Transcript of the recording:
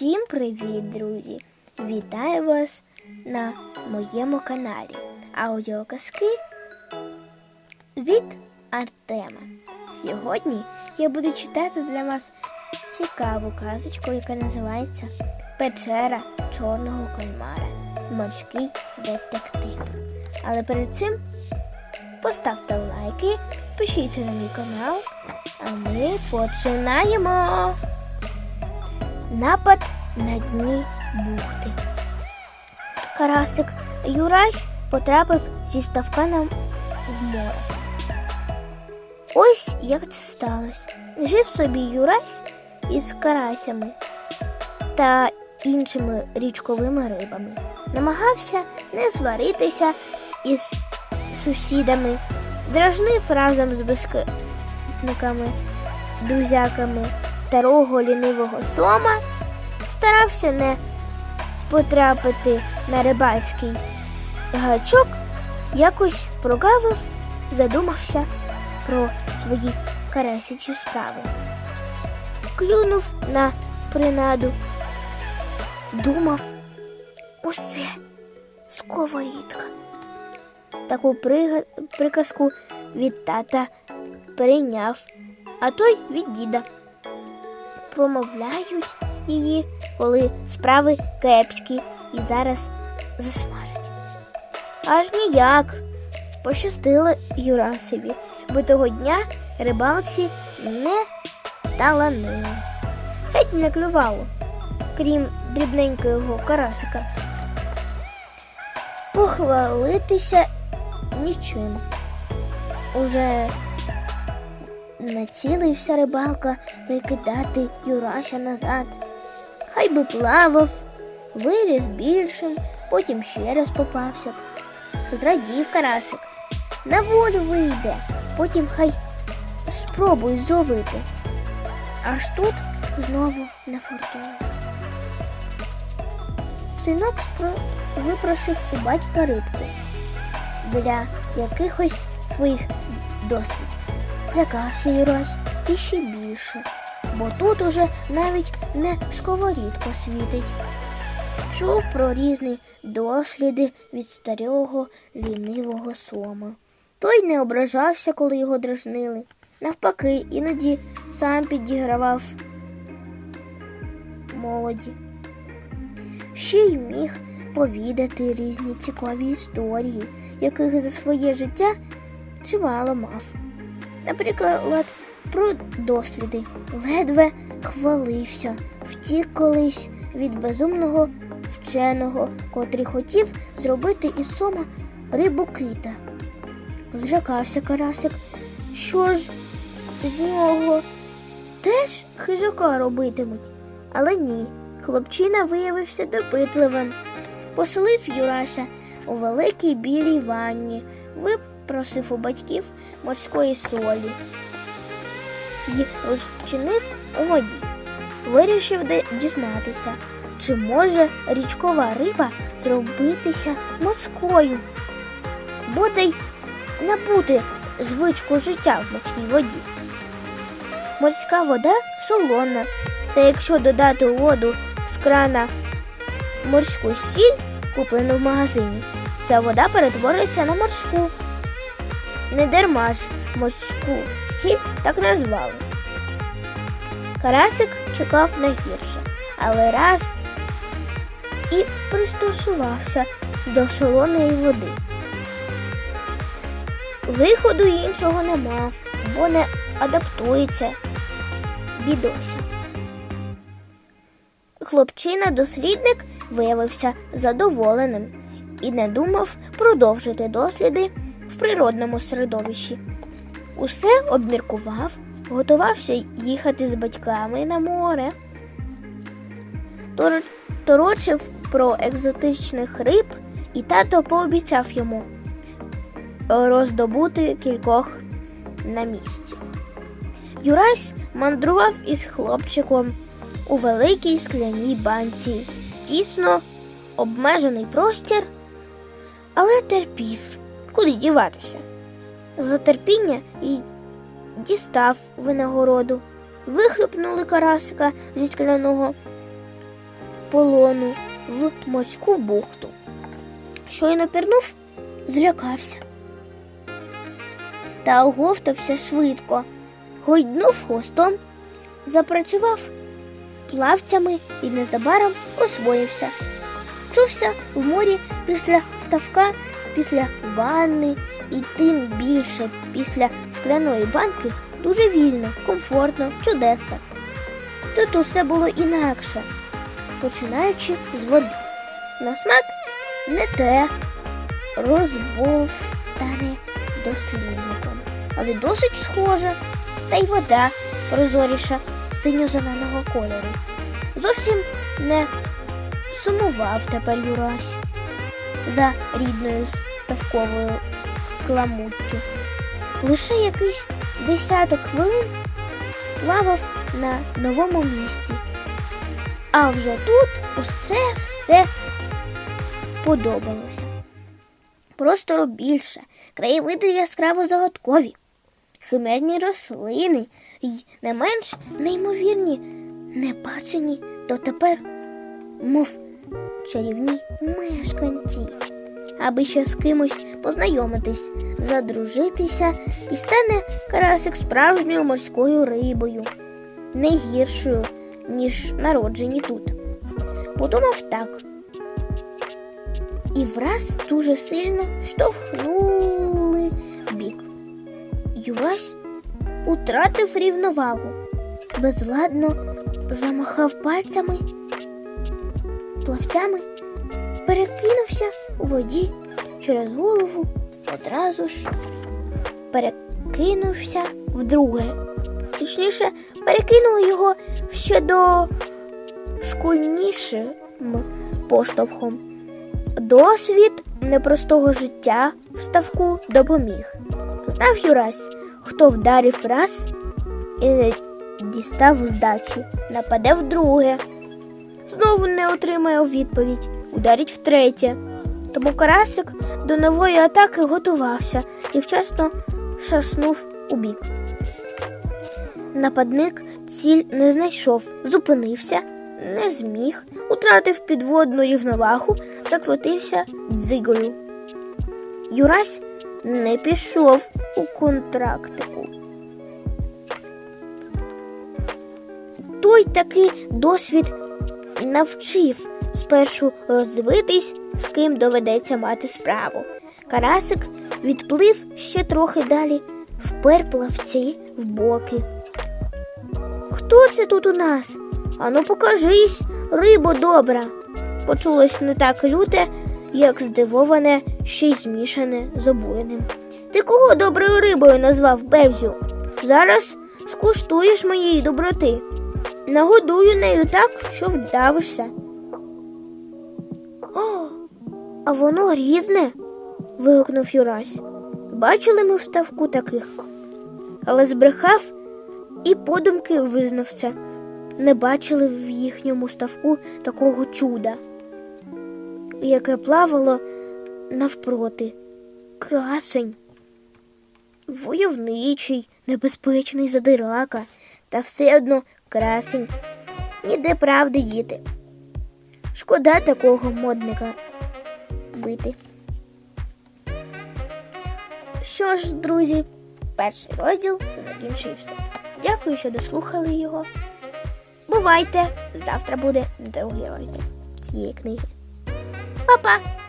Всім привіт, друзі! Вітаю вас на моєму каналі Аудіоказки від Артема. Сьогодні я буду читати для вас цікаву казочку, яка називається Печера Чорного кальмара. Морський детектив. Але перед цим поставте лайки, підпишіться на мій канал, а ми починаємо. Напад на дні бухти. Карасик Юрась потрапив зі ставка на в море. Ось як це сталося. Жив собі Юрась із карасями та іншими річковими рибами. Намагався не сваритися із сусідами, дражнив разом з безкитниками, друзяками старого лінивого сома, старався не потрапити на рибальський гачок, якось прогавив, задумався про свої карасячі справи. Клюнув на принаду, думав, усе сковорідка. Таку приказку від тата перейняв, а той від діда. Промовляють її, коли справи кепські і зараз засмажать. Аж ніяк. Пощастило Юрасові, бо того дня рибалці не таланили. Геть не клювало, крім дрібненького карасика. Похвалитися нічим. Уже націлився рибалка викидати Юрася назад. Хай би плавав, виріс більшим, потім ще раз попався б. Зрадів карасик. На волю вийде, потім хай спробуй зловити. Аж тут знову не фортуна. Синок спро- випросив у батька рибку для якихось своїх дослідів. Злякався Юрась іще більше, бо тут уже навіть не сковорідка світить. Чув про різні досліди від старого лінивого сома. Той не ображався, коли його дражнили. Навпаки, іноді сам підігравав молоді. Ще й міг повідати різні цікаві історії, яких за своє життя чимало мав. Наприклад, про досліди ледве хвалився, втік колись від безумного вченого, котрий хотів зробити із сома рибу кита. Злякався карасик. Що ж з нього теж хижака робитимуть? Але ні, хлопчина виявився допитливим. Поселив Юрася у великій білій ванні, випросив у батьків морської солі і розчинив у воді. Вирішив дізнатися, чи може річкова риба зробитися морською, бодай набути звичку життя в морській воді. Морська вода солона, та якщо додати у воду з крана морську сіль, куплену в магазині, ця вода перетвориться на морську. Не дарма ж морську сіль так назвали. Карасик чекав на гірше, але раз і пристосувався до солоної води. Виходу іншого не мав, бо не адаптується бідося. Хлопчина-дослідник виявився задоволеним і не думав продовжити досліди в природному середовищі. Усе обміркував, готувався їхати з батьками на море. Тор- Торочив про екзотичних риб, і тато пообіцяв йому роздобути кількох на місці. Юрась мандрував із хлопчиком у великій скляній банці, тісно обмежений простір, але терпів, куди діватися. За терпіння і дістав винагороду, вихлюпнули карасика зі скляного полону в морську бухту. Щойно пірнув, злякався. Та оговтався швидко, гойднув хвостом, запрацював плавцями і незабаром освоївся. Чувся в морі після ставка, після ванни і тим більше після скляної банки дуже вільно, комфортно, чудесно. Тут усе було інакше, починаючи з води. На смак не те, розбовтане дослідником, але досить схоже, та й вода прозоріша синьо-зеленого кольору. Зовсім не сумував тепер Юрась за рідною ставковою кламуттю. Лише якийсь десяток хвилин плавав на новому місці. А вже тут усе все подобалося. Простору більше, краєвиди яскраво загадкові, химерні рослини й не менш неймовірні, небачені дотепер, мов чарівні мешканці, аби ще з кимось познайомитись, задружитися і стане карасик справжньою морською рибою, не гіршою, ніж народжені тут. Подумав так. І враз дуже сильно штовхнули вбік. Юрась утратив рівновагу, безладно замахав пальцями, плавцями, перекинувся у воді через голову, одразу ж перекинувся вдруге. Точніше, перекинули його ще до шкульнішим поштовхом. Досвід непростого життя в ставку допоміг. Знав Юрась, хто вдарив раз і не дістав здачі, нападе вдруге. Знову не отримає відповідь, ударить втретє. Тому карасик до нової атаки готувався і вчасно шаснув у бік. Нападник ціль не знайшов, зупинився, не зміг, утратив підводну рівновагу, закрутився дзигою. Юрась не пішов у контрактику. Той таки досвід навчив спершу роздивитись, з ким доведеться мати справу. Карасик відплив ще трохи далі, впер плавці в боки. Хто це тут у нас? Ану покажись, рибо добра. Почулось не так люте, як здивоване, ще й змішане з обуреним. Ти кого доброю рибою назвав Бевзю? Зараз скуштуєш моєї доброти. Нагодую нею так, що вдавишся. О, а воно різне. вигукнув Юрась. Бачили ми в ставку таких, але збрехав і подумки визнався. Не бачили в їхньому ставку такого чуда, яке плавало навпроти. Красень, войовничий, небезпечний задирака, та все одно красень, ніде правди їти. Шкода такого модника бити. Що ж, друзі, перший розділ закінчився. Дякую, що дослухали його. Бувайте! Завтра буде другий розділ цієї книги. Па-па!